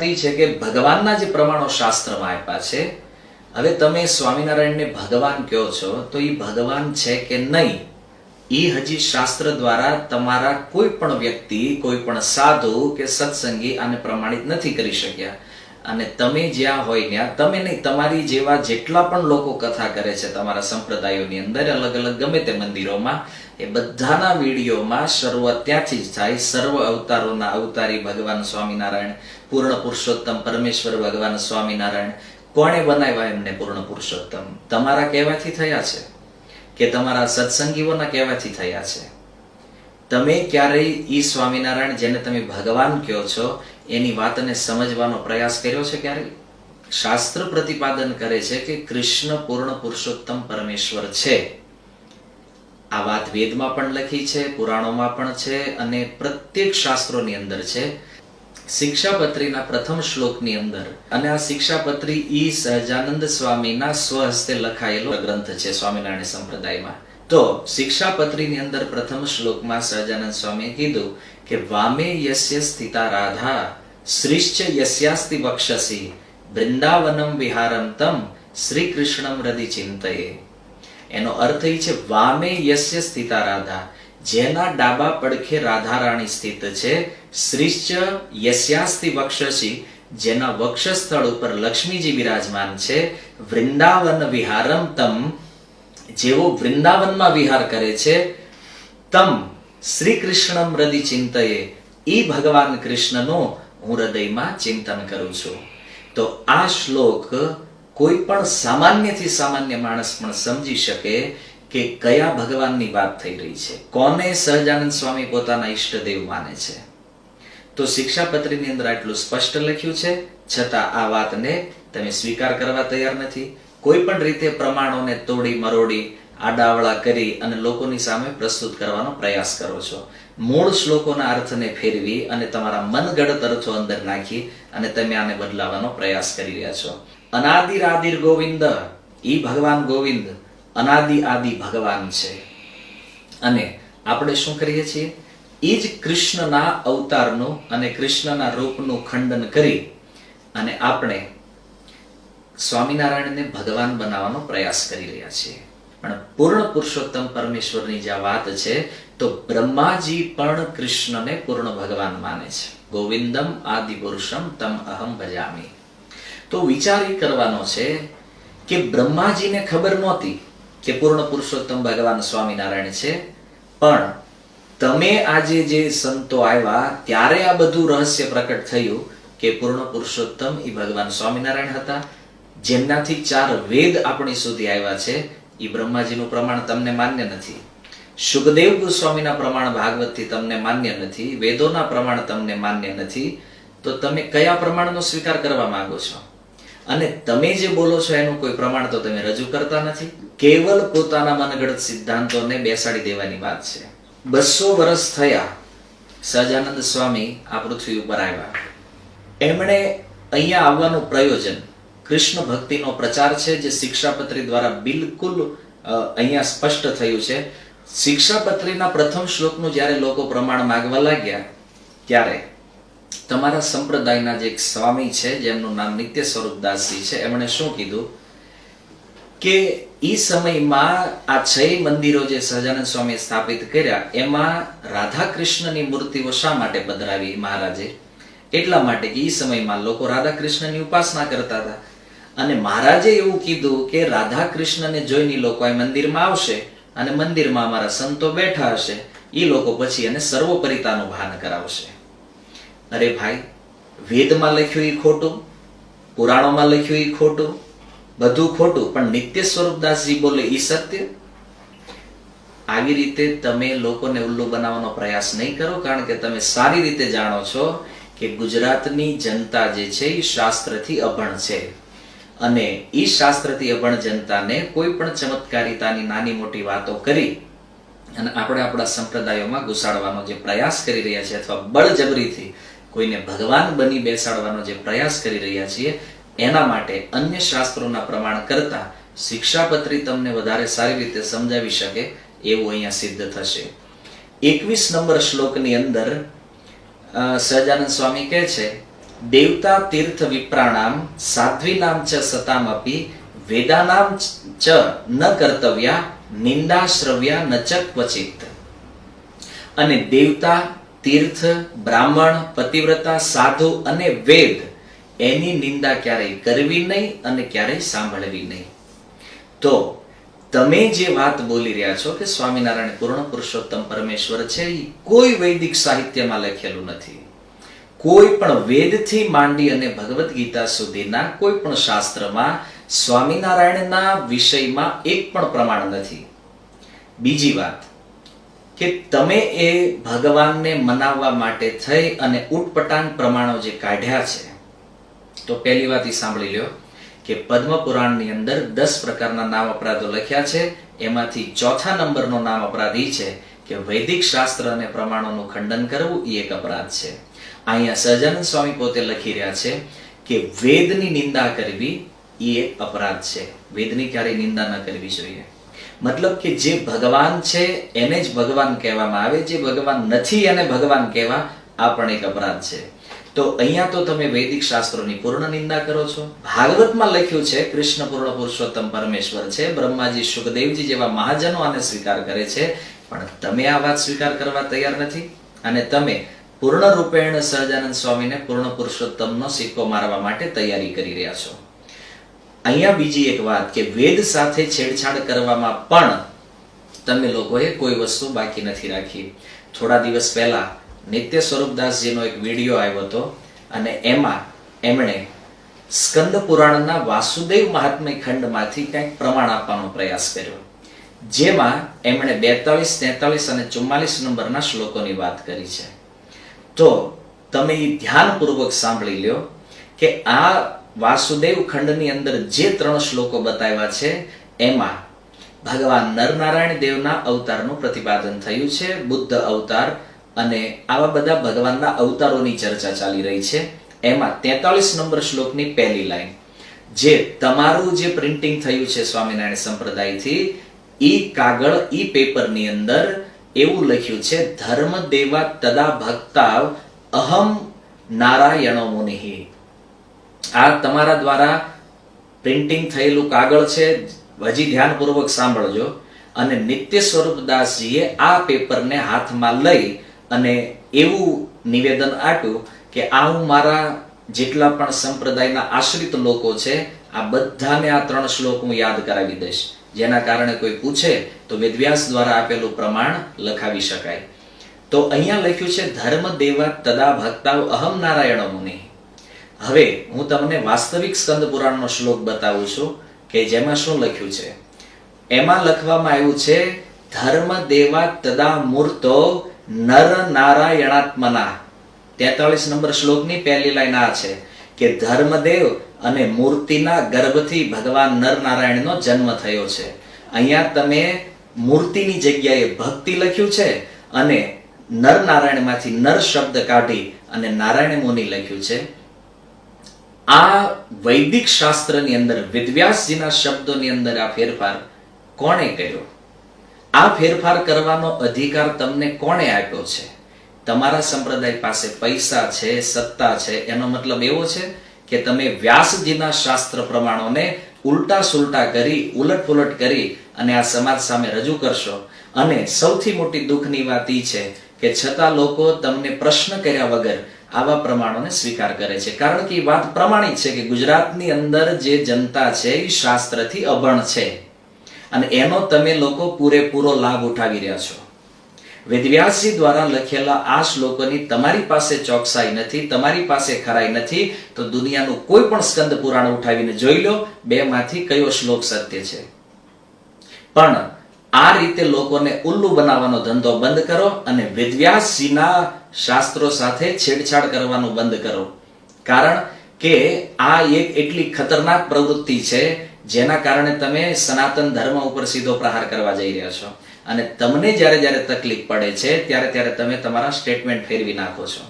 છે કે ભગવાનના જે પ્રમાણો શાસ્ત્રમાં આપ્યા છે, હવે તમે સ્વામિનારાયણને ભગવાન કહો છો, તો એ ભગવાન છે કે નહીં? એ હજી શાસ્ત્ર દ્વારા તમારા કોઈ પણ વ્યક્તિ, કોઈ પણ સાધુ કે સત્સંગી આને પ્રમાણિત નથી કરી શક્યા. અને તમે જ્યાં હોય ત્યાં, તમે નહીં, તમારી જેવા જેટલા પણ લોકો કથા કરે છે તમારા સંપ્રદાયોની અંદર અલગ અલગ ગમે તે મંદિરોમાં, એ બધાના વિડીયોમાં શરૂઆત ત્યાંથી જ થાય. સર્વ અવતારોના અવતારી ભગવાન સ્વામિનારાયણ, પૂર્ણ પુરુષોત્તમ પરમેશ્વર ભગવાન સ્વામિનારાયણ, કોણે બનાવ્યા એમને પૂર્ણ પુરુષોત્તમ? તમારા કહેવાથી થયા છે કે તમારા સત્સંગીઓના કહેવાથી થયા છે? તમે ક્યારેય ઈ સ્વામિનારાયણ જેને તમે ભગવાન કહો છો એની વાતને સમજવાનો પ્રયાસ કર્યો છે ક્યારેય? શાસ્ત્ર પ્રતિપાદન કરે છે કે કૃષ્ણ પૂર્ણ પુરુષોત્તમ પરમેશ્વર છે. આ વાત વેદમાં પણ લખી છે, પુરાણોમાં પણ છે અને પ્રત્યેક શાસ્ત્રોની અંદર છે. શિક્ષાપત્રીના પ્રથમ શ્લોકની અંદર, અને આ શિક્ષાપત્રી ઈ સહજાનંદ સ્વામીના સ્વહસ્તે લખાયેલો ગ્રંથ છે સ્વામિનારાયણ સંપ્રદાયમાં. તો શિક્ષાપત્રીની અંદર પ્રથમ શ્લોકમાં સહજાનંદ સ્વામીએ કીધું કે વામે યસ્ય સ્થિતા રાધા, શ્રીશ્ચ યસ્યાસ્તિ વક્ષસી, વૃંદાવનમ વિહારમ તમ શ્રી કૃષ્ણમ હૃદય ચિંતયે. એનો અર્થ એ છે વામે યસ્ય સ્થિતા રાધા, જેના ડાબા પડખે રાધા રાણી સ્થિત છે, શ્રીશ્ચ યસ્યાસ્તિ વક્ષસી, જેના વક્ષ સ્થળ ઉપર લક્ષ્મીજી બિરાજમાન છે, વૃંદાવન વિહારમ તમ જેવો વૃંદાવનમાં વિહાર કરે છે, તમ શ્રી કૃષ્ણમ હૃદય ચિંતયે. એ ભગવાન કૃષ્ણનો હું હૃદયમાં ચિંતન કરું છું. તો આ શ્લોક કોઈ પણ સામાન્યથી સામાન્ય માણસ પણ સમજી શકે કે કયા ભગવાનની વાત થઈ રહી છે. કોને સહજાનંદ સ્વામી પોતાના ઈષ્ટદેવ માને છે? તો શિક્ષાપત્રીની અંદર આટલું સ્પષ્ટ લખ્યું છે, છતાં આ વાતને તમે સ્વીકાર કરવા તૈયાર નથી. કોઈ પણ રીતે પ્રમાણોને તોડી, મરોડી, આડાવળા કરી અને લોકોની સામે પ્રસ્તુત કરવાનો પ્રયાસ કરો છો. મૂળ શ્લોકોના અર્થને ફેરવી અને તમારા મનગઢત અર્થો અંદર નાખી અને તમે આને બદલાવાનો પ્રયાસ કરી રહ્યા છો. અનાદિર આદિર ગોવિંદ, ઈ ભગવાન ગોવિંદ, અનાદિ આદિ ભગવાન છે. અને આપણે શું કરીએ છીએ? એ જ કૃષ્ણના અવતારનું અને કૃષ્ણના રૂપનું ખંડન કરી અને આપણે સ્વામિનારાયણને ભગવાન બનાવવાનો પ્રયાસ કરી રહ્યા છીએ પણ પૂર્ણ પુરુષોત્તમ પરમેશ્વરની જે આ વાત છે, તો બ્રહ્માજી પણ કૃષ્ણને પૂર્ણ ભગવાન માને છે. ગોવિંદમ આદિ પુરુષમ તમ અહમ ભજામી. તો વિચાર એ કરવાનો છે કે બ્રહ્માજીને ખબર નહોતી કે પૂર્ણ પુરુષોત્તમ ભગવાન સ્વામિનારાયણ છે. પણ તમે આજે જે સંતો આવ્યા, ત્યારે આ બધું રહસ્ય પ્રકટ થયું કે પૂર્ણ પુરુષોત્તમ એ ભગવાન સ્વામિનારાયણ હતા. જેમનાથી ચાર વેદ આપણી સુધી આવ્યા છે એ બ્રહ્માજીનું પ્રમાણ તમને માન્ય નથી. સુખદેવ ગોસ્વામીના પ્રમાણ ભાગવતથી તમને માન્ય નથી, વેદોના પ્રમાણ તમને માન્ય નથી, તો તમે કયા પ્રમાણનો સ્વીકાર કરવા માંગો છો? અને તમે જે બોલો છો એનું કોઈ પ્રમાણ તો તમે રજૂ કરતા નથી? કેવલ પોતાના મનગઢ સિદ્ધાંતોને બેસાડી દેવાની વાત છે. બસો વર્ષ થયા સહજાનંદ સ્વામી આ પૃથ્વી ઉપર આવ્યા. એમણે અહીંયા આવવાનું પ્રયોજન કૃષ્ણ ભક્તિનો પ્રચાર છે, જે શિક્ષાપત્રી દ્વારા બિલકુલ અહીંયા સ્પષ્ટ થયું છે. શિક્ષાપત્રીના પ્રથમ શ્લોકનું જ્યારે લોકો પ્રમાણ માગવા લાગ્યા, ત્યારે તમારા સંપ્રદાયના જે એક સ્વામી છે, જેમનું નામ નિત્ય સ્વરૂપદાસજી છે, એમણે શું કીધું? કે એ સમયમાં આ છ મંદિરો જે સહજાનંદ સ્વામીએ સ્થાપિત કર્યા, એમાં રાધા કૃષ્ણની મૂર્તિઓ શા માટે પધરાવી મહારાજે? એટલા માટે કે એ સમયમાં લોકો રાધા કૃષ્ણની ઉપાસના કરતા હતા. અને મહારાજે એવું કીધું કે રાધા કૃષ્ણને જોઈને લોકો એ મંદિરમાં આવશે અને મંદિરમાં અમારા સંતો બેઠા હશે. એ લોકો પછી એને સર્વોપરિતાનું ભાન કરાવશે. અરે ભાઈ, વેદમાં લખ્યું એ ખોટું? પુરાણોમાં લખ્યું એ ખોટું? બધું ખોટું, પણ નિત્ય સ્વરૂપદાસજી બોલે એ સત્ય? આવી રીતે તમે લોકોને ઉલ્લુ બનાવવાનો પ્રયાસ નહીં કરો, કારણ કે તમે સારી રીતે જાણો છો કે ગુજરાતની જનતા જે છે એ શાસ્ત્રથી અભણ છે. અને ઈ શાસ્ત્રથી અભણ જનતાને કોઈ પણ ચમત્કારિતાની નાની મોટી વાતો કરી અને આપણે આપણા સંપ્રદાયોમાં ઘુસાડવાનો જે પ્રયાસ કરી રહ્યા છીએ અથવા બળજબરીથી કોઈને ભગવાન બની બેસાડવાનો જે પ્રયાસ કરી રહ્યા છીએ, એના માટે અન્ય શાસ્ત્રોના પ્રમાણ કરતા શિક્ષાપત્રી તમને વધારે સારી રીતે સમજાવી શકે એવું અહીંયા સિદ્ધ થશે. એકવીસ નંબર શ્લોકની અંદર સહજાનંદ સ્વામી કહે છે દેવતા તીર્થ વિપ્રાણામ સાધ્વીનામ ચ સતામપી, વેદાનામ ચ ન કર્તવ્યા નિંદા શ્રવ્યા ન ક્વચિત. અને દેવતા, તીર્થ, બ્રાહ્મણ, પતિવ્રતા, સાધુ અને વેદ એની નિંદા ક્યારેય કરવી નહીં અને ક્યારેય સાંભળવી નહીં. તો તમે જે વાત બોલી રહ્યા છો કે સ્વામિનારાયણ પૂર્ણ પુરુષોત્તમ પરમેશ્વર છે એ કોઈ વૈદિક સાહિત્યમાં લખેલું નથી. કોઈ પણ વેદથી માંડી અને ભગવદ્ ગીતા સુધીના કોઈ પણ શાસ્ત્રમાં સ્વામિનારાયણના વિષયમાં એક પણ પ્રમાણ નથી. બીજી વાત, કે તમે એ ભગવાનને મનાવવા માટે થઈ અને ઉટપટાંગ પ્રમાણો જે કાઢ્યા છે, તો પહેલી વાત એ સાંભળી લ્યો, કે પદ્મ પુરાણની અંદર દસ પ્રકારના નામ અપરાધો લખ્યા છે, એમાંથી ચોથા નંબરનો નામ અપરાધ એ છે કે વૈદિક શાસ્ત્ર અને પ્રમાણોનું ખંડન કરવું એ એક અપરાધ છે. અહીંયા સહજાનંદ સ્વામી પોતે લખી રહ્યા છે કે વેદની નિંદા કરવી એ એક અપરાધ છે. વેદની ક્યારેય નિંદા ન કરવી જોઈએ. મતલબ કે જે ભગવાન છે, એને જ ભગવાન કહેવામાં આવે. જે ભગવાન નથી, એને ભગવાન કહેવા આ પણ એક અપરાધ છે. તો અહીંયા તો તમે વૈદિક શાસ્ત્રોની પૂર્ણ નિંદા કરો છો. ભાગવતમાં લખ્યું છે, કૃષ્ણ પૂર્ણ પુરુષોત્તમ પરમેશ્વર છે. બ્રહ્માજી સુખદેવજી જેવા મહાજનો આને સ્વીકાર કરે છે. પણ તમે આ વાત સ્વીકાર કરવા તૈયાર નથી? અને તમે પૂર્ણ રૂપેણ સહજાનંદ સ્વામીને પૂર્ણ પુરુષોત્તમનો સિક્કો મારવા માટે તૈયારી કરી રહ્યા છો. અહીંયા બીજી એક વાત કે વેદ સાથે છેડછાડ કરવામાં પણ તમે લોકોએ કોઈ વસ્તુ બાકી નથી રાખી. થોડા દિવસ પહેલા નિત્ય સ્વરૂપદાસજીનો એક વીડિયો આવ્યો હતો અને એમાં એમણે સ્કંદ પુરાણના વાસુદેવ મહાત્મ્ય ખંડમાંથી કંઈક પ્રમાણ આપવાનો પ્રયાસ કર્યો. જેમાં એમણે બેતાલીસ, તેતાલીસ અને ચુમ્માલીસ નંબરના શ્લોકોની વાત કરી છે. તો તમે એ ધ્યાનપૂર્વક સાંભળી લ્યો કે આ વાસુદેવ ખંડની અંદર જે ત્રણ શ્લોકો બતાવ્યા છે, એમાં ભગવાન નરનારાયણ દેવના અવતારનું પ્રતિપાદન થયું છે, બુદ્ધ અવતાર અને આવા બધા ભગવાનના અવતારોની ચર્ચા ચાલી રહી છે. એમાં તેતાલીસ નંબર શ્લોકની પહેલી લાઈન. જે તમારું જે પ્રિન્ટિંગ થયું છે સ્વામિનારાયણ સંપ્રદાયથી, ઈ કાગળ ઈ પેપરની અંદર એવું લખ્યું છે, ધર્મ દેવા તદા ભક્તાવ અહમ નારાયણો મુનિ આ તમારા દ્વારા પ્રિન્ટિંગ થયેલું કાગળ છે, હજી ધ્યાનપૂર્વક સાંભળજો. અને નિત્ય સ્વરૂપદાસજીએ આ પેપરને હાથમાં લઈ અને એવું નિવેદન આપ્યું કે આ હું મારા જેટલા પણ સંપ્રદાયના આશ્રિત લોકો છે, આ બધાને આ ત્રણ શ્લોક હું યાદ કરાવી દઈશ. જેના કારણે કોઈ પૂછે તો વેદવ્યાસ દ્વારા આપેલું પ્રમાણ લખાવી શકાય. તો અહીંયા લખ્યું છે, ધર્મ દેવા તદા ભક્તાવ અહમ નારાયણ મુનિ. હવે હું તમને વાસ્તવિક સ્કંદ પુરાણનો શ્લોક બતાવું છું કે જેમાં શું લખ્યું છે? એમાં લખવામાં આવ્યું છે, ધર્મ દેવા તદા મૂર્તો નર નારાયણાત્મના. તેતાળીસ નંબર શ્લોકની પહેલી લાઈન આ છે કે ધર્મદેવ અને મૂર્તિના ગર્ભથી ભગવાન નરનારાયણનો જન્મ થયો છે. અહીંયા તમે મૂર્તિની જગ્યાએ ભક્તિ લખ્યું છે અને નરનારાયણમાંથી નર શબ્દ કાઢી અને નારાયણ મુનિ લખ્યું છે. આ વૈદિક શાસ્ત્રની અંદર વિદ્વ્યાસજીના શબ્દોની અંદર આ ફેરફાર કોણે કર્યો? આ ફેરફાર કરવાનો અધિકાર તમને કોણે આપ્યો છે? તમારા સંપ્રદાય પાસે પૈસા છે, સત્તા છે, એનો મતલબ એવો છે કે તમે વ્યાસજીના શાસ્ત્ર પ્રમાણોને ઉલટા સુલટા કરી ઉલટ પુલટ કરી અને આ સમાજ સામે રજૂ કરશો. અને સૌથી મોટી દુઃખની વાત એ છે કે છતાં લોકો તમને પ્રશ્ન કર્યા વગર આવા પ્રમાણોને સ્વીકાર કરે છે. કારણ કે એ વાત પ્રમાણિત છે કે ગુજરાતની અંદર જે જનતા છે એ શાસ્ત્રથી અભણ છે. અને એનો તમે લોકો પૂરેપૂરો લાભ ઉઠાવી રહ્યા છો. વેદવ્યાસજી દ્વારા લખેલા આ શ્લોકોની તમારી પાસે ચોકસાઈ નથી, તમારી પાસે ખરાઈ નથી, તો દુનિયાનું કોઈ પણ સ્કંદ પુરાણ ઉઠાવીને જોઈ લો બે માંથી કયો શ્લોક સત્ય છે. પણ આ રીતે લોકોને ઉલ્લુ બનાવવાનો ધંધો બંધ કરો અને વેદવ્યાસજીના શાસ્ત્રો સાથે છેડછાડ કરવાનું બંધ કરો. કારણ કે આ એક એટલી ખતરનાક પ્રવૃત્તિ છે, જેના કારણે તમે સનાતન ધર્મ ઉપર સીધો પ્રહાર કરવા જઈ રહ્યા છો. અને તમને જ્યારે જ્યારે તકલીફ પડે છે, ત્યારે ત્યારે તમે તમારા સ્ટેટમેન્ટ ફેરવી નાખો છો.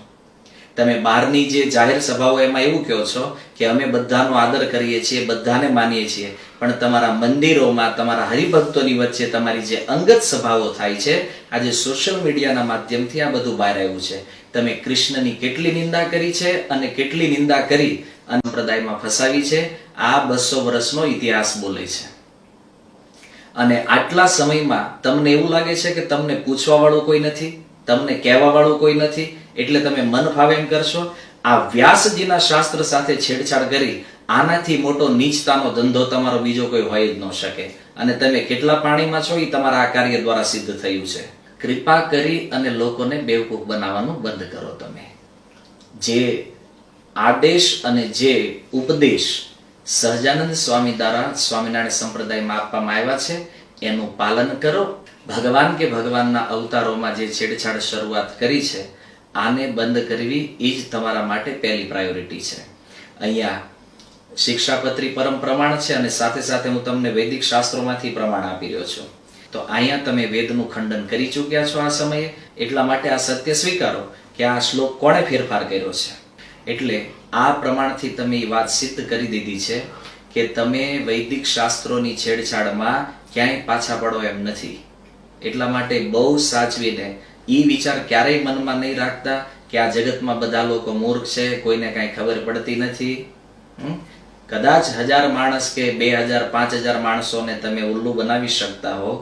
તમે બહારની જે જાહેર સભાઓ એમાં એવું કહો છો કે અમે બધાનો આદર કરીએ છીએ, બધાને માનીએ છીએ, પણ તમારા મંદિરોમાં, તમારા હરિભક્તોની વચ્ચે તમારી જે અંગત સભાઓ થાય છે, આજે સોશિયલ મીડિયાના માધ્યમથી આ બધું બહાર આવ્યું છે. તમે કૃષ્ણની કેટલી નિંદા કરી છે અને કેટલી નિંદા કરી સંપ્રદાયમાં ફસાવી છે, આ બસો વર્ષનો ઇતિહાસ બોલે છે. અને આટલા સમયમાં તમને એવું લાગે છે કે તમને પૂછવા વાળું કોઈ નથી, તમને કહેવા વાળું કોઈ નથી, એટલે તમે મન ફાવે એમ કરશો? આ વ્યાસજીના શાસ્ત્ર સાથે છેડછાડ કરી આનાથી મોટો નીચતાનો ધંધો તમારો બીજો કોઈ હોય જ ન શકે. અને તમે કેટલા પાણીમાં છો એ તમારા આ કાર્ય દ્વારા સિદ્ધ થયું છે. કૃપા કરી અને લોકોને બેવકૂફ બનાવવાનું બંધ કરો તમે. જે આદેશ અને જે ઉપદેશ સહજાનંદ સ્વામી દ્વારા સ્વામિનારાયણ સંપ્રદાયમાં આપવામાં આવ્યા છે. એનું પાલન કરો. ભગવાન કે ભગવાનના અવતારોમાં જે છેડછાડ શરૂઆત કરી છે, આને બંધ કરવી એ જ તમારા માટે પહેલી પ્રાયોરિટી છે. અહીંયા શિક્ષાપત્રી પરમ પ્રમાણ છે અને સાથે સાથે હું તમને વૈદિક શાસ્ત્રોમાંથી પ્રમાણ આપી રહ્યો છું. તો અહીંયા તમે વેદનું ખંડન કરી ચૂક્યા છો આ સમયે. એટલા માટે આ સત્ય સ્વીકારો કે આ શ્લોક કોણે ફેરફાર કર્યો છે. એટલે આ પ્રમાણથી તમે એ વાત સિદ્ધ કરી દીધી છે કે તમે વૈદિક શાસ્ત્રોની છેડછાડમાં ક્યાંય પાછા પડો એમ નથી એટલા માટે બહુ સાચવીને એ વિચાર ક્યારેય મનમાં નહીં રાખતા કે આ જગતમાં બધા લોકો મૂર્ખ છે, કોઈને કાંઈ ખબર પડતી નથી? કદાચ હજાર માણસ કે બે હજાર, પાંચ હજાર માણસોને તમે ઉલ્લુ બનાવી શકતા હો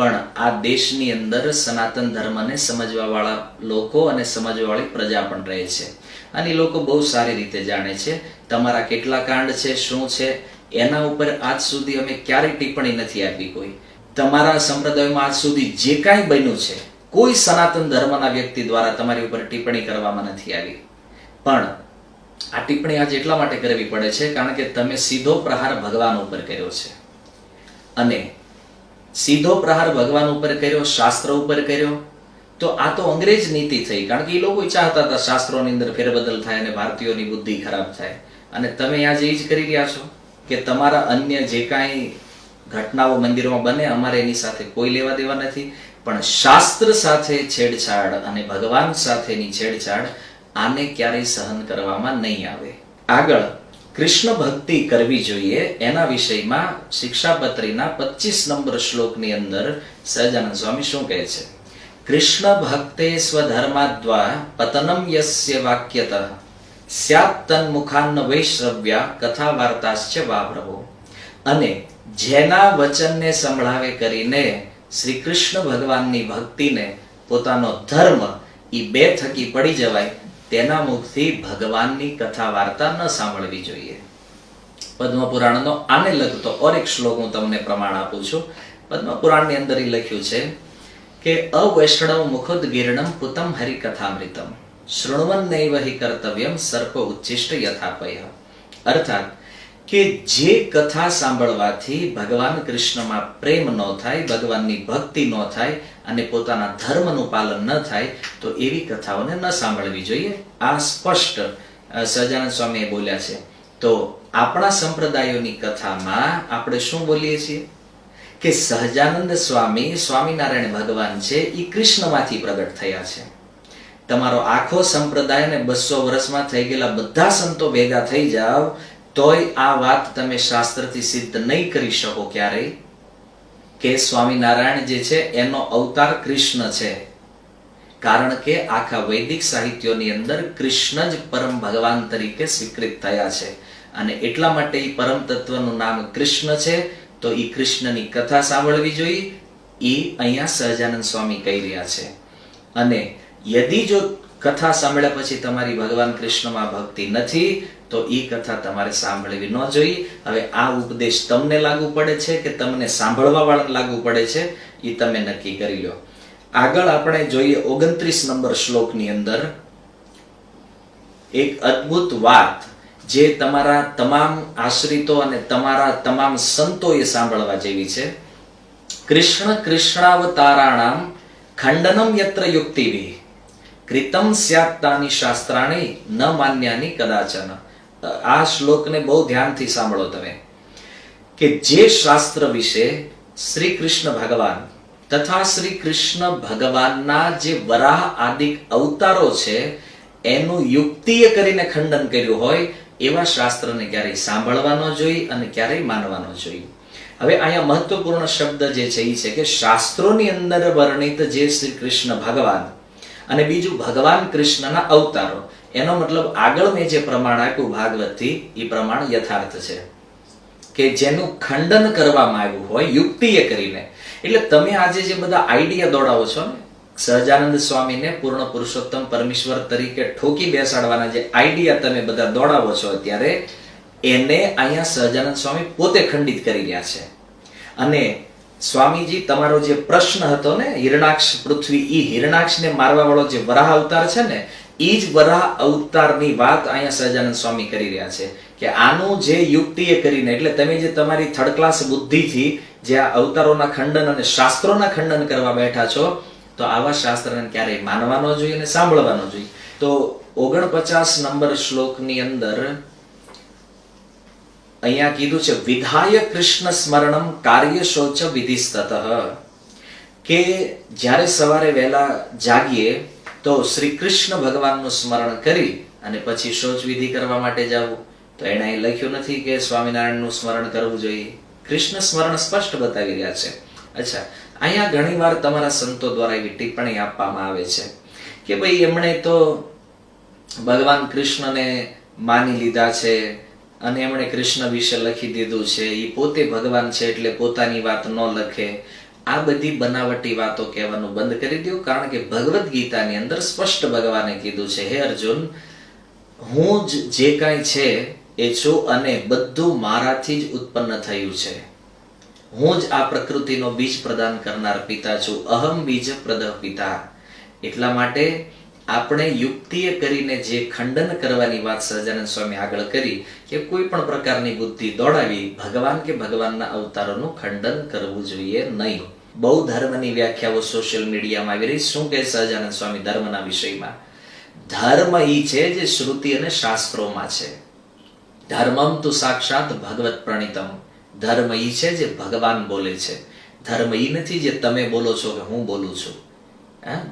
પણ આ દેશની અંદર સનાતન ધર્મને સમજવા વાળા લોકો અને સમજવા વાળી પ્રજા પણ રહે છે. અને લોકો બહુ સારી રીતે જાણે છે. તમારા કેટલા કાંડ છે, શું છે, એના ઉપર આજ સુધી અમે ક્યારેય ટિપ્પણી નથી આપી કોઈ. તમારા સંપ્રદાયમાં આજ સુધી જે કાંઈ બન્યું છે, કોઈ સનાતન ધર્મના વ્યક્તિ દ્વારા તમારી ઉપર ટિપ્પણી કરવામાં નથી આવી. પણ આ ટિપ્પણી આજે એટલા માટે કરવી પડે છે, કારણ કે તમે સીધો પ્રહાર ભગવાન ઉપર કર્યો છે. અને સીધો પ્રહાર ભગવાન ઉપર કર્યો, શાસ્ત્ર ઉપર કર્યો. તો આ તો અંગ્રેજ નીતિ થઈ. કારણ કે એ લોકો ચાહતા હતા શાસ્ત્રોની અંદર ફેરબદલ થાય અને ભારતીયોની બુદ્ધિ ખરાબ થાય. અને તમે આજે એ જ કરી રહ્યા છો કે તમારા અન્ય જે કાંઈ ઘટનાઓ મંદિરોમાં બને, અમારે એની સાથે કોઈ લેવા દેવા નથી. પણ શાસ્ત્ર સાથે છેડછાડ અને ભગવાન સાથેની છેડછાડ આને ક્યારેય સહન કરવામાં નહીં આવે. આગળ કૃષ્ણ ભક્તિ કરવી જોઈએ એના વિષયમાં શિક્ષાપત્રીના પચીસ નંબર શ્લોકની અંદર સહજાનંદ સ્વામી શું કહે છે? કૃષ્ણ ભક્તે સ્વધર્માદ્વા પતનમ યસ્ય વાક્યતઃ સ્યાત તન્મુખાન્ન વૈશ્રવ્યા કથા વાર્તાશ્ચ વા પ્રભુ અને જેના વચનને સંભળાવે કરીને શ્રી કૃષ્ણ ભગવાનની ભક્તિને પોતાનો ધર્મ ઈ બે થકી પડી જવાય તેના મુખથી ભગવાનની કથા વાર્તા ન સાંભળવી જોઈએ. પદ્મ પુરાણનો આને લગતો ઓર એક શ્લોક હું તમને પ્રમાણ આપું છું. પદ્મ પુરાણની અંદર એ લખ્યું છે કે, અવૈષ્ણવ મુખદ ગીર્ણમ પુતમ હરિકથામૃતમ. શૃણવન્નૈવ હિ કર્તવ્યમ સર્પ ઉચ્ચિષ્ટ યથાપય. અર્થાત કે જે કથા સાંભળવાથી ભગવાન કૃષ્ણમાં પ્રેમ ન થાય, ભગવાનની ભક્તિ ન થાય અને પોતાના ધર્મનું પાલન ન થાય, તો એવી કથાઓને ન સાંભળવી જોઈએ. આ સ્પષ્ટ સજાનંદ સ્વામીએ બોલ્યા છે. તો આપણા સંપ્રદાયોની કથામાં આપણે શું બોલીએ છીએ? કે સહજાનંદ સ્વામી, સ્વામિનારાયણ ભગવાન છે એ કૃષ્ણમાંથી પ્રગટ થયા છે. તમારો આખો સંપ્રદાય ને બસો વર્ષમાં થઈ ગયેલા બધા સંતો ભેગા થઈ જાવ તોય આ વાત તમે શાસ્ત્રથી સિદ્ધ નહીં કરી શકો ક્યારેય કે સ્વામિનારાયણ જે છે એનો અવતાર કૃષ્ણ છે. કારણ કે આખા વૈદિક સાહિત્યોની અંદર કૃષ્ણ જ પરમ ભગવાન તરીકે સ્વીકૃત થયા છે. અને એટલા માટે એ પરમ તત્વનું નામ કૃષ્ણ છે, તો એ કૃષ્ણની કથા સાંભળવી જોઈએ. એ અહીંયા સહજાનંદ સ્વામી કહી રહ્યા છે. અને યદિ જો કથા સાંભળ્યા પછી તમારી ભગવાન કૃષ્ણમાં ભક્તિ નથી તો એ કથા તમારે સાંભળવી ન જોઈએ. હવે આ ઉપદેશ તમને લાગુ પડે છે કે તમને સાંભળવા વાળાને લાગુ પડે છે, એ તમે નક્કી કરી લો. આગળ આપણે જોઈએ ઓગણત્રીસ નંબર શ્લોકની અંદર. એક અદ્ભુત વાત જે તમારા તમામ આશ્રિતો અને તમારા તમામ સંતોએ સાંભળવા જેવી છે. કૃષ્ણ કૃષ્ણાવતારાણામ ખંડનમ યત્ર યુક્તિભિ કૃતમ સ્યાત્તાની શાસ્ત્રાણી ન માન્યાની કદાચન. આ શ્લોકને બહુ ધ્યાનથી સાંભળો તમે કે જે શાસ્ત્ર વિશે શ્રી કૃષ્ણ ભગવાન તથા શ્રી કૃષ્ણ ભગવાનના જે વરાહ આદિક અવતારો છે, એનું યુક્તિએ કરીને ખંડન કર્યું હોય, એવા શાસ્ત્રને ક્યારેય સાંભળવાનો જોઈએ અને ક્યારેય માનવાનો જોઈએ હવે અહીંયા મહત્વપૂર્ણ શબ્દ જે છે એ છે કે શાસ્ત્રોની અંદર વર્ણિત જે શ્રી કૃષ્ણ ભગવાન અને બીજું ભગવાન કૃષ્ણના અવતારો એનો મતલબ આગળ મેં જે પ્રમાણ આપ્યું ભાગવતથી એ પ્રમાણ યથાર્થ છે. કે જેનું ખંડન કરવામાં આવ્યું હોય, યુક્તિએ કરીને. એટલે તમે આજે જે બધા આઈડિયા દોડાવો છો ને, સહજાનંદ સ્વામીને પૂર્ણ પુરુષોત્તમ પરમેશ્વર તરીકે ઠોકી બેસાડવાના જે આઈડિયા તમે બધા દોડાવો છો અત્યારે, એને અહીંયા સહજાનંદ સ્વામી પોતે ખંડિત કરી રહ્યા છે. અને સ્વામીજી, તમારો જે પ્રશ્ન હતો ને, હિરણાક્ષ પૃથ્વી એ હિરણાક્ષને મારવા વાળો જે વરાહ અવતાર છે ને ઈ જ વરાહ અવતારની વાત અહીંયા સહજાનંદ સ્વામી કરી રહ્યા છે કે આનું જે યુક્તિએ કરીને, એટલે તમે જે તમારી થર્ડ ક્લાસ બુદ્ધિથી જે આ અવતારોના ખંડન અને શાસ્ત્રોના ખંડન કરવા બેઠા છો, તો આવા શાસ્ત્રને ક્યારેય માનવાનો જોઈએ અને સાંભળવાનો જોઈએ. તો ઓગણપચાસ નંબર શ્લોકની અંદર અહીંયા કીધું છે, વિધાય કૃષ્ણ સ્મરણમ કાર્ય શૌચ વિધિસ્તત. કે જ્યારે સવારે વહેલા જાગીએ તો શ્રી કૃષ્ણ ભગવાનનું સ્મરણ કરી અને પછી શૌચ વિધિ કરવા માટે જવું. તો એણે અહીં લખ્યું નથી કે સ્વામિનારાયણનું સ્મરણ કરવું જોઈએ. કૃષ્ણ સ્મરણ સ્પષ્ટ બતાવી રહ્યા છે. અચ્છા, અહીંયા ઘણીવાર તમારા સંતો દ્વારા એવી ટિપ્પણી આપવામાં આવે છે કે ભાઈ એમણે તો ભગવાન કૃષ્ણને માની લીધા છે અને એમણે કૃષ્ણ વિશે લખી દીધું છે. એ પોતે ભગવાન છે એટલે પોતાની વાત ન લખે. આ બધી બનાવટી વાતો કહેવાનું બંધ કરી દો કારણ કે ભગવદ્ ગીતાની અંદર સ્પષ્ટ ભગવાને કીધું છે, હે અર્જુન, હું જ જે કાંઈ છે એ છું અને બધું મારાથી જ ઉત્પન્ન થયું છે. હું જ આ પ્રકૃતિનો બીજ પ્રદાન કરનાર પિતા છું, અહમ બીજ પ્રદ પિતા. એટલા માટે આપણે યુક્તિએ કરીને જે ખંડન કરવાની વાત સહજાનંદ સ્વામી આગળ કરી, કે કોઈ પણ પ્રકારની બુદ્ધિ દોડાવી, ભગવાન કે ભગવાનના અવતારોનું ખંડન કરવું જોઈએ નહીં. બહુ ધર્મની વ્યાખ્યાઓ સોશિયલ મીડિયામાં આવી રહી. શું કહે સહજાનંદ સ્વામી ધર્મના વિષયમાં? ધર્મ ઈ છે જે શ્રુતિ અને શાસ્ત્રોમાં છે. ધર્મમ તો સાક્ષાત ભગવત પ્રણિતમ. ધર્મ ઈ છે જે ભગવાન બોલે છે. ધર્મ ઈ નથી જે તમે બોલો છો કે હું બોલું છું.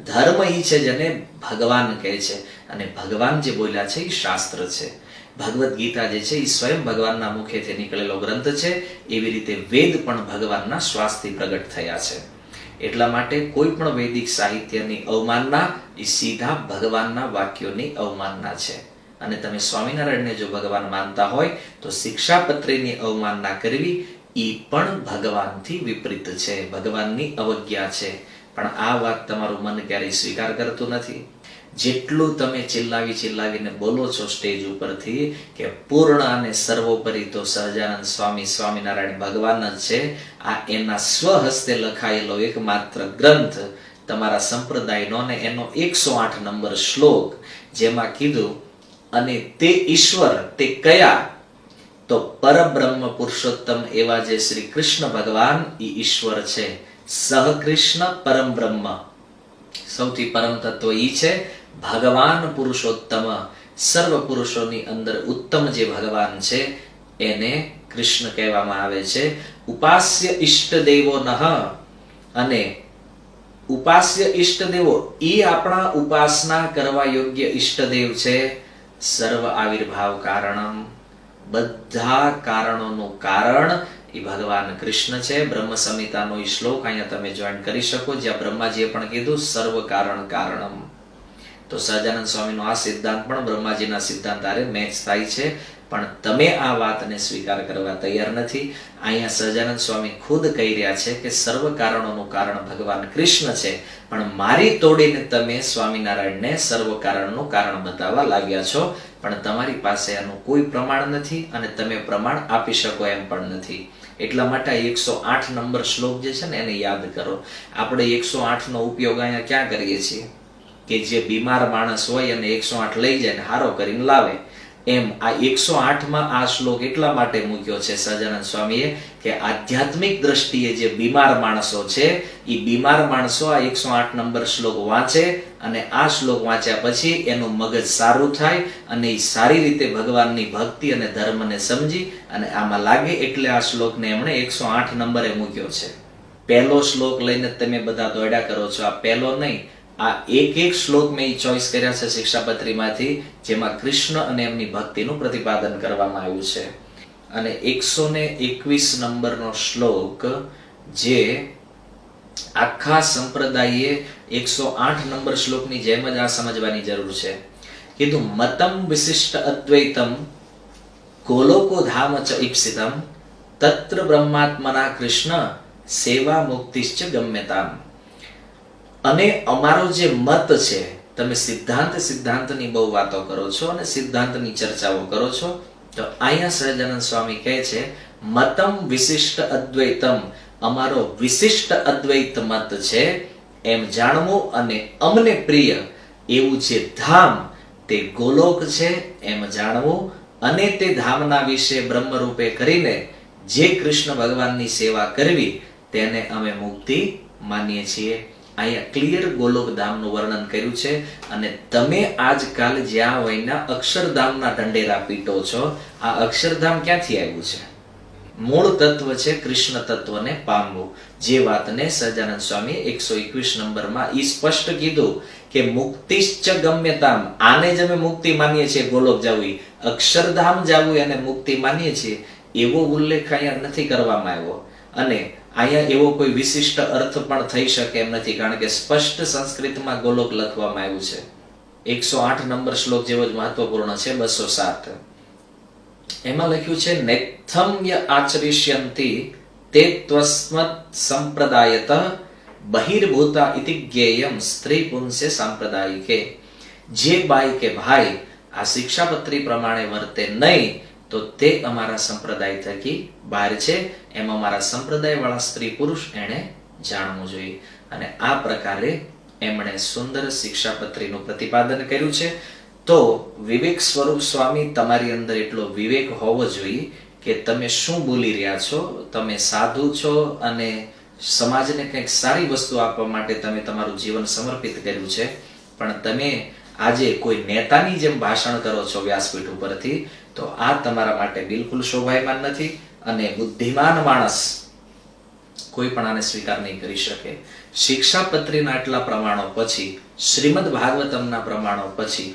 ધર્મ ઈ છે જેને ભગવાન કહે છે. અને ભગવાન જે બોલ્યા છે એ શાસ્ત્ર છે. ભગવદ્ ગીતા જે છે, એ સ્વયં ભગવાનના મુખેથી નીકળેલો ગ્રંથ છે, એવી રીતે વેદ પણ ભગવાનના શ્વાસથી પ્રગટ થયા છે. એટલા માટે કોઈ પણ વૈદિક સાહિત્યની અવમાનના, એ સીધા ભગવાનના વાક્યોની અવમાનના છે. અને તમે સ્વામિનારાયણને જો ભગવાન માનતા હોય, તો શિક્ષાપત્રીની અવમાનના કરવી, એ પણ ભગવાનથી વિપરીત છે. ભગવાનની અવજ્ઞા છે. પણ આ વાત તમારું મન ક્યારેય સ્વીકાર કરતું નથી? જેટલું તમે ચિલ્લાવી ચિલ્લાવીને બોલો છો સ્ટેજ ઉપરથી કે પૂર્ણ અને સર્વોપરી તો સહજાનંદ સ્વામી, સ્વામિનારાયણ ભગવાન જ છે. આ એના સ્વહસ્તે લખાયેલો એકમાત્ર ગ્રંથ તમારા સંપ્રદાયનો અને એનો એકસો આઠ નંબર શ્લોક, જેમાં કીધું, અને તે ઈશ્વર, તે કયા? તો પરબ્રહ્મ પુરુષોત્તમ એવા જે શ્રી કૃષ્ણ ભગવાન, ઈ ઈશ્વર છે. સહકૃષ્ણ પરમ બ્રહ્મ. સૌથી પરમ તત્વ ઈ છે. ભગવાન પુરુષોત્તમ, સર્વ પુરુષોની અંદર ઉત્તમ જે ભગવાન છે, એને કૃષ્ણ કહેવામાં આવે છે. ઉપાસ્ય ઈષ્ટ દેવો નહ. અને ઉપાસ્ય ઈષ્ટદેવો એ આપણા ઉપાસના કરવા યોગ્ય ઈષ્ટદેવ છે. સર્વ આવિર્ભાવ કારણમ. બધા કારણોનું કારણ એ ભગવાન કૃષ્ણ છે. બ્રહ્મ સંહિતાનો શ્લોક અહીંયા તમે જોઈન કરી શકો. જ્યાં બ્રહ્માજીએ પણ કીધું, સર્વ કારણ કારણમ. તો સહજાનંદ સ્વામીનો આ સિદ્ધાંત પણ બ્રહ્માજીના સિદ્ધાંત આરે મેચ થાય છે. પણ તમે આ વાતને સ્વીકાર કરવા તૈયાર નથી. અહીંયા સહજાનંદ સ્વામી ખુદ કહી રહ્યા છે કે સર્વ કારણોનું કારણ ભગવાન કૃષ્ણ છે. પણ મારી તોડીને તમે સ્વામિનારાયણને સર્વ કારણનું કારણ બતાવવા લાગ્યા છો. પણ તમારી પાસે આનું કોઈ પ્રમાણ નથી અને તમે પ્રમાણ આપી શકો એમ પણ નથી. એટલા માટે એકસો આઠ નંબર શ્લોક જે છે ને એને યાદ કરો. આપણે એકસો આઠ નો ઉપયોગ અહીંયા ક્યાં કરીએ છીએ? કે જે બીમાર માણસ હોય અને એકસો આઠ લઈ જાય ને હારો કરીને લાવે, એમ આ એકસો આઠમાં આ શ્લોક એટલા માટે મૂક્યો છે સહજાનંદ સ્વામીએ કે આધ્યાત્મિક દ્રષ્ટિએ જે બીમાર માણસો છે એ બીમાર માણસો આ એકસો આઠ નંબર શ્લોક વાંચે અને આ શ્લોક વાંચ્યા પછી એનું મગજ સારું થાય અને એ સારી રીતે ભગવાનની ભક્તિ અને ધર્મને સમજી અને આમાં લાગે એટલે આ શ્લોકને એમણે એકસો આઠ નંબરે મૂક્યો છે. પહેલો શ્લોક લઈને તમે બધા દોડ્યા કરો છો, આ પહેલો નહીં આ એક એક શ્લોક મેં ચોઈસ કર્યા છે શિક્ષાપત્રીમાંથી, જેમાં કૃષ્ણ અને એમની ભક્તિનું પ્રતિપાદન કરવામાં આવ્યું છે. અને એકસો ને એકવીસ નંબરનો શ્લોક જે આખા સંપ્રદાયે એકસો આઠ નંબર શ્લોકની જેમ જ આ સમજવાની જરૂર છે. કીધું, મતમ વિશિષ્ટ અદ્વૈતમ ગોલોકો ધામ ચ ઈપ્સિતમ, તત્ર બ્રહ્માત્મના કૃષ્ણ સેવા મુક્તિશ્ચ ગમ્યતામ. અને અમારો જે મત છે, તમે સિદ્ધાંત, સિદ્ધાંતની બહુ વાતો કરો છો અને સિદ્ધાંતની ચર્ચાઓ કરો છો, તો અહીંયા સહજાનંદ સ્વામી કહે છે, મતમ વિશિષ્ટ અદ્વૈતમ. અમારો વિશિષ્ટ અદ્વૈત મત છે, એમ જાણવું અને અમને પ્રિય એવું જે ધામ તે ગોલોક છે, એમ જાણવું અને તે ધામના વિશે બ્રહ્મરૂપે કરીને જે કૃષ્ણ ભગવાનની સેવા કરવી, તેને અમે મુક્તિ માનીએ છીએ. અહીંયા ક્લિયર ગોલોક ધામનું વર્ણન કર્યું છે અને તમે આજકાલ જ્યાં વયના અક્ષરધામના ઢંઢેરા પીટો છો, આ અક્ષરધામ ક્યાંથી આવ્યું છે? મૂળ તત્વ છે કૃષ્ણ તત્વને પામવું. જે વાતને સહજાનંદ સ્વામી એકસો એકવીસ નંબરમાં ઈ સ્પષ્ટ કીધું કે મુક્તિશ્ચ ગમ્યતામ. આને જ અમે મુક્તિ માનીએ છીએ ગોલોક જાવી અક્ષરધામ જાવું એને મુક્તિ માનીએ છીએ. એવો ઉલ્લેખ અહીંયા નથી કરવામાં આવ્યો. અને અહીંયા એવો કોઈ વિશિષ્ટ અર્થ પણ થઈ શકે એમ નથી, કારણ કે સ્પષ્ટ સંસ્કૃતમાં ગોલોક લખવામાં આવ્યું છે. એકસો આઠ નંબર શ્લોક જેવો જ મહત્વપૂર્ણ છે, બસો સાત. એમાં લખ્યું છે નૈથમ્ય આચરિષ્યંતિ તે ત્વસ્મત સંપ્રદાયત બહિર્ભૂતા ઇતિ જ્ઞેયમ સ્ત્રી પુંસે સાંપ્રદાયિકે. જે બાઈ કે ભાઈ આ શિક્ષાપત્રી પ્રમાણે વર્તે નહીં તો તે અમારા સંપ્રદાય થકી બહાર છે. એમ અમારા સંપ્રદાય વાળા સ્ત્રી પુરુષ એણે જાણવું જોઈએ. અને આ પ્રકારે એમણે સુંદર શિક્ષાપત્રીનું પ્રતિપાદન કર્યું છે. તો વિવેક સ્વરૂપ સ્વામી, તમારી અંદર એટલો વિવેક હોવો જોઈએ કે તમે શું બોલી રહ્યા છો? તમે સાધુ છો અને સમાજને કંઈક સારી વસ્તુ આપવા માટે તમે તમારું જીવન સમર્પિત કર્યું છે. પણ તમે આજે કોઈ નેતાની જેમ ભાષણ કરો છો વ્યાસપીઠ ઉપરથી તો આ તમારા માટે બિલકુલ શોભાયમાન નથી અને બુદ્ધિમાન માણસ કોઈ પણ આને સ્વીકાર નહીં કરી શકે. શિક્ષાપત્રીના આટલા પ્રમાણો પછી, શ્રીમદ ભાગવતમના પ્રમાણો પછી,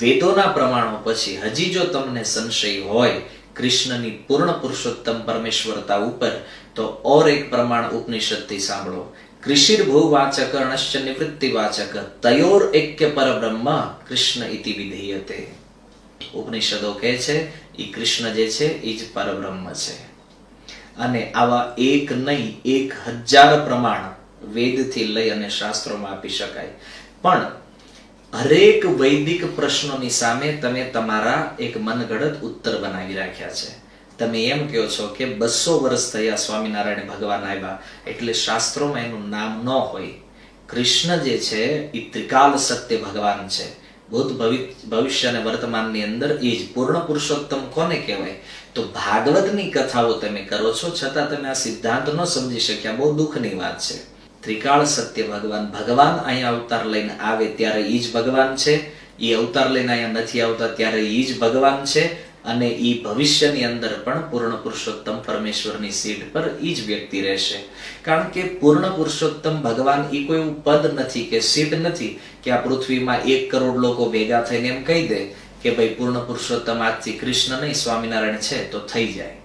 વેદોના પ્રમાણો પછી, હજી જો તમને સંશય હોય કૃષ્ણની પૂર્ણ પુરુષોત્તમ પરમેશ્વરતા ઉપર, તો ઓર એક પ્રમાણ ઉપનિષદથી સાંભળો. કૃષિર ભૂવાચક અણશ્ચ નિવૃત્તિવાચક તયોર એક્ય પરબ્રહ્મ કૃષ્ણ ઇતિ વિધીયતે. ઉપનિષદો કહે છે એ કૃષ્ણ જે છે એ જ પરબ્રહ્મ છે. અને આવા એક નહીં, એક હજાર પ્રમાણ વેદથી લઈ અને શાસ્ત્રોમાં આપી શકાય. પણ હરેક વૈદિક પ્રશ્નોની સામે તમે તમારા એક મનગઢત ઉત્તર બનાવી રાખ્યા છે. તમે એમ કહો છો કે બસો વર્ષ થયા સ્વામિનારાયણ ભગવાન આવ્યા, એટલે શાસ્ત્રોમાં એનું નામ ન હોય. કૃષ્ણ જે છે એ ત્રિકાલ સત્ય ભગવાન છે. ભૂત ભવિષ્ય અને વર્તમાનની અંદર એ જ પૂર્ણ પુરુષોત્તમ કોને કહેવાય? તો ભાગવતની કથાઓ તમે કરો છો, છતાં તમે આ સિદ્ધાંત ન સમજી શક્યા. બહુ દુઃખની વાત છે. ત્રિકાળ સત્ય ભગવાન ભગવાન અહીંયા અવતાર લઈને આવે ત્યારે એ જ ભગવાન છે. એ અવતાર લઈને અહીંયા નથી આવતા ત્યારે એ જ ભગવાન છે. અને એ ભવિષ્યની અંદર પણ પૂર્ણ પુરુષોત્તમ પરમેશ્વરની સીટ પર એ જ વ્યક્તિ રહેશે. કારણ કે પૂર્ણ પુરુષોત્તમ ભગવાન એ કોઈ એવું પદ નથી કે સીટ નથી કે આ પૃથ્વીમાં એક કરોડ લોકો ભેગા થઈને એમ કહી દે કે ભાઈ પૂર્ણ પુરુષોત્તમ આજથી કૃષ્ણ નહીં, સ્વામિનારાયણ છે, તો થઈ જાય.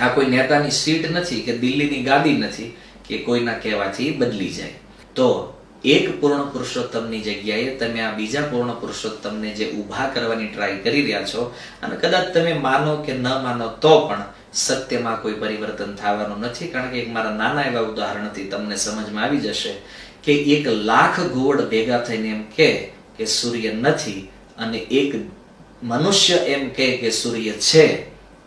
આ કોઈ નેતાની સીટ નથી કે દિલ્હીની ગાદી નથી કે કોઈના કહેવાથી બદલી જાય. તો એક પૂર્ણ પુરુષોત્તમની જગ્યાએ તમે આ બીજા પૂર્ણ પુરુષોત્તમને જે ઊભા કરવાની ટ્રાય કરી રહ્યા છો, અને કદાચ તમે માનો કે ન માનો તો પણ સત્યમાં કોઈ પરિવર્તન થવાનું નથી, કારણ કે એક મારા નાના એવા ઉદાહરણથી તમને સમજમાં આવી જશે કે એક લાખ ગોળ ભેગા થઈને એમ કે કે સૂર્ય નથી, અને એક મનુષ્ય એમ કહે કે સૂર્ય છે,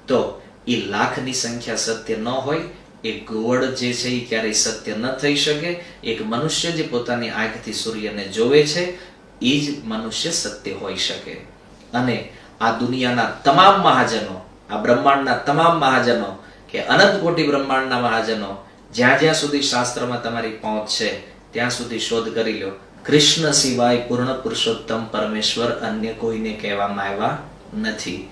તો એ લાખની સંખ્યા સત્ય ન હોય એક ઘુવડ જે છે એ ક્યારેય સત્ય ન થઈ શકે. એક મનુષ્ય જે પોતાની આંખથી સૂર્યને જોવે છે એ જ મનુષ્ય સત્ય હોઈ શકે. અને આ દુનિયાના તમામ મહાજનો, આ બ્રહ્માંડના તમામ મહાજનો, કે અનંત કોટી બ્રહ્માંડના મહાજનો, જ્યાં જ્યાં સુધી શાસ્ત્રમાં તમારી પહોંચ છે, ત્યાં સુધી શોધ કરી લો. કૃષ્ણ સિવાય પૂર્ણ પુરુષોત્તમ પરમેશ્વર અન્ય કોઈને કહેવામાં આવ્યા નથી.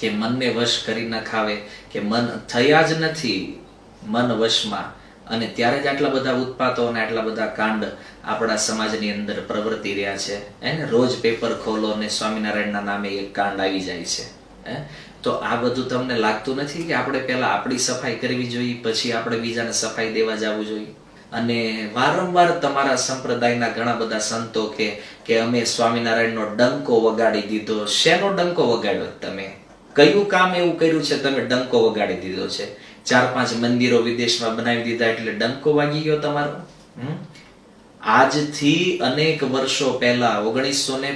કે મનને વશ કરી ન ખાવે, કે મન થયા જ નથી મન વશમાં અને ત્યારે જ આટલા બધા ઉત્પાતો અને આટલા બધા કાંડ આપણા સમાજની અંદર પ્રવર્તી રહ્યા છે. એને રોજ પેપર ખોલો અને સ્વામિનારાયણના નામે એક કાંડ આવી જાય છે? તો આ બધું તમને લાગતું નથી કે આપણે પહેલા આપણી સફાઈ કરવી જોઈએ, પછી આપણે બીજાને સફાઈ દેવા જવું જોઈએ? અને વારંવાર તમારા સંપ્રદાયના ઘણા બધા સંતો કે કે અમે સ્વામિનારાયણનો ડંકો વગાડી દીધો. શેનો ડંકો વગાડ્યો તમે? કયું કામ એવું કર્યું છે તમે ડંકો વગાડી દીધો છે? ચાર પાંચ મંદિરો વિદેશમાં બનાવી દીધા એટલે ડંકો વાગી ગયો તમારો? આજથી અનેક વર્ષો પહેલા ઓગણીસો ને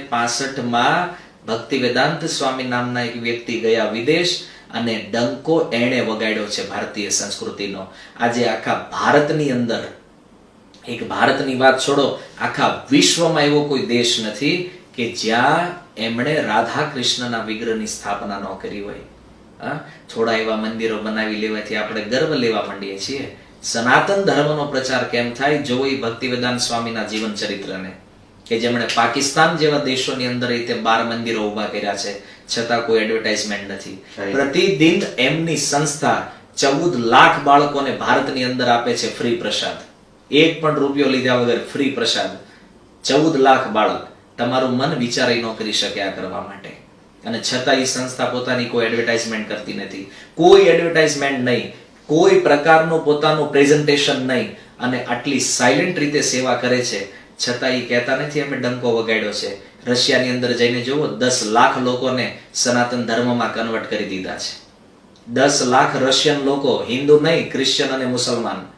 માં ભક્તિ વેદાંત સ્વામી નામના એક વ્યક્તિ ગયા વિદેશ અને ડંકો એણે વગાડ્યો છે ભારતીય સંસ્કૃતિનો આજે આખા ભારતની અંદર, એક ભારતની વાત છોડો, આખા વિશ્વમાં એવો કોઈ દેશ નથી કે જ્યાં એમણે રાધા કૃષ્ણના વિગ્રહની સ્થાપના ન કરી હોય? થોડા એવા મંદિરો બનાવી લેવાથી આપણે ગર્વ લેવા માંડીએ છીએ. સનાતન ધર્મનો પ્રચાર કેમ થાય? જોવો એ ભક્તિવેદાંત સ્વામીના જીવન ચરિત્રને કે જેમણે પાકિસ્તાન જેવા દેશોની અંદર રીતે બાર મંદિરો ઊભા કર્યા છે છતાં કોઈ એડવર્ટાઇઝમેન્ટ નથી. પ્રતિદિન એમની સંસ્થા ચૌદ લાખ બાળકોને ભારતની અંદર આપે છે ફ્રી પ્રસાદ. એક પણ રૂપિયો લીધા વગર ફ્રી પ્રસાદ. ચૌદ લાખ બાળક. તમારું મન વિચારી ન કરી શકે આ કરવા માટે. અને છતાં એ સંસ્થા પોતાની કોઈ એડવર્ટાઇઝમેન્ટ કરતી નથી. કોઈ એડવર્ટાઇઝમેન્ટ નહીં. કોઈ પ્રકારનું પોતાનું પ્રેઝન્ટેશન નહીં. અને આટલી સાયલેન્ટ રીતે સેવા કરે છે. છતાં એ કહેતા નથી અમે ડંકો વગાડ્યો છે. રશિયાની અંદર જઈને જુઓ, દસ લાખ લોકોને સનાતન ધર્મમાં કન્વર્ટ કરી દીધા છે. દસ લાખ રશિયન લોકો, હિન્દુ નહીં ક્રિશ્ચિયન અને મુસલમાન.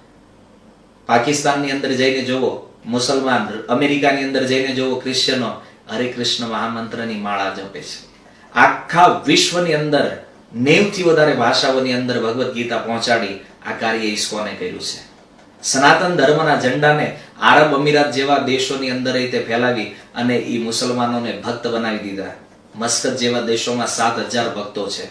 પાકિસ્તાનની અંદર જઈને જુઓ, મુસલમાન, અમેરિકાની અંદર જઈને જુઓ, ક્રિશ્ચનો, હરે કૃષ્ણ મહામંત્રની માળા જપે છે. આખા વિશ્વની અંદર નેવથી વધારે ભાષાઓની અંદર ભગવદ્ ગીતા પહોંચાડી આ કાર્ય ઈસ્કોને કર્યું છે. સનાતન ધર્મના ઝંડાને આરબ અમીરાત જેવા દેશોની અંદર રીતે ફેલાવી અને એ મુસલમાનોને ભક્ત બનાવી દીધા. મસ્કત જેવા દેશોમાં સાત હજાર ભક્તો છે.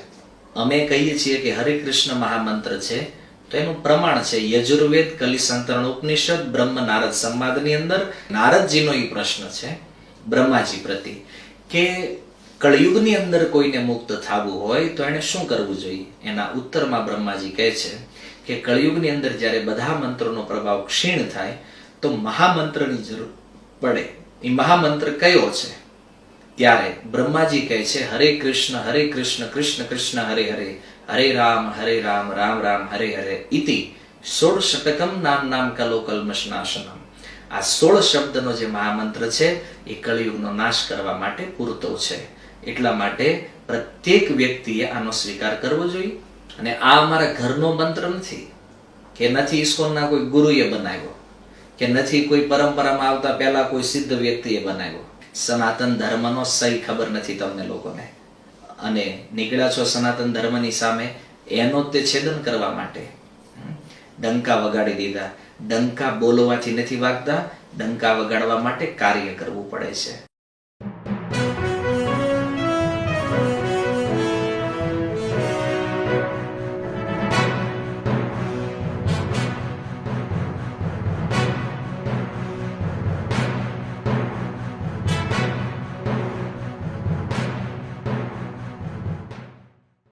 અમે કહીએ છીએ કે હરે કૃષ્ણ મહામંત્ર છે. તો એનું પ્રમાણ છે યજુર્વેદ કલિસંતરણ ઉપનિષદ બ્રહ્મ નારદ સંવાદની અંદર નારદજીનો એ પ્રશ્ન છે. બ્રહ્માજી પ્રતિ. કે કળયુગની અંદર કોઈને મુક્ત થવું હોય તો એને શું કરવું જોઈએ? એના ઉત્તરમાં બ્રહ્માજી કહે છે કે કળયુગની અંદર જ્યારે બધા મંત્રોનો પ્રભાવ ક્ષીણ થાય, તો મહામંત્રની જરૂર પડે. એ મહામંત્ર કયો છે? ત્યારે બ્રહ્માજી કહે છે, હરે કૃષ્ણ હરે કૃષ્ણ કૃષ્ણ કૃષ્ણ, હરે હરે હરે રામ હરે રામ રામ રામ, હરે હરે ઇતિ સોળ શતકમ નામ નામ કલો કલ્મશનાશનમ આ સોળ શબ્દનો જે મહામંત્ર છે, એ કળિયુગનો નાશ કરવા માટે પૂરતો છે. એટલા માટે પ્રત્યેક વ્યક્તિએ આનો સ્વીકાર કરવો જોઈએ. અને આ અમારા ઘરનો મંત્ર નથી કે નથી ઈશ્વરના કોઈ ગુરુએ બનાવ્યો, કે નથી કોઈ પરંપરામાં આવતા પહેલા કોઈ સિદ્ધ વ્યક્તિએ બનાવ્યો. સનાતન ધર્મનો સહી ખબર નથી તમને લોકોને. અને નીકળ્યા છો સનાતન ધર્મની સામે, એનો તે છેદન કરવા માટે. ડંકા વગાડી દીધા. ડંકા બોલવાથી નથી વાગતા. ડંકા વગાડવા માટે કાર્ય કરવું પડે છે.